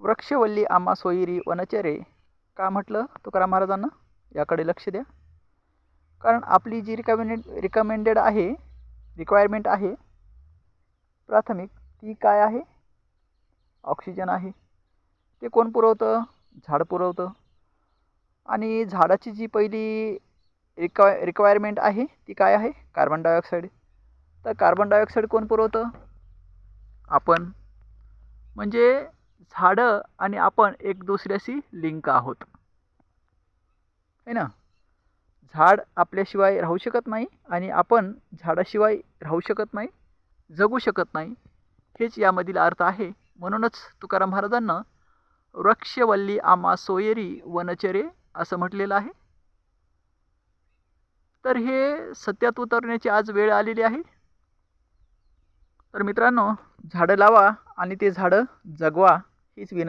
वृक्षवल्ली आम्हा सोयरी वनचरे. का म्हटलं तुकाराम महाराजांना? याकडे लक्ष द्या. कारण आपली जी रिकमेंडेड रिकमेंडेड आहे रिक्वायरमेंट आहे प्राथमिक ती काय आहे? ऑक्सिजन आहे. ते कोण पुरवतं? झाड पुरवतं. आणि झाडाची जी पहिली रिक्वाय रिक्वायरमेंट आहे ती काय आहे? कार्बन डायऑक्साईड तर कार्बन डायऑक्साईड कोण पुरवतं? आपण. म्हणजे झाडं आणि आपण एक दुसऱ्याशी लिंक आहोत. है ना? झाड आपल्याशिवाय राहू शकत नाही आणि आपण झाडाशिवाय राहू शकत नाही जगू शकत नाही हेच यामधील अर्थ आहे. म्हणूनच तुकाराम महाराजांना वृक्षवल्ली आमा सोयरी वनचरे असं म्हटलेलं आहे. तर हे सत्यात उतरण्याची आज वेळ आलेली आहे. तर मित्रांनो झाडं लावा आणि ते झाडं जगवा. हीच विनंती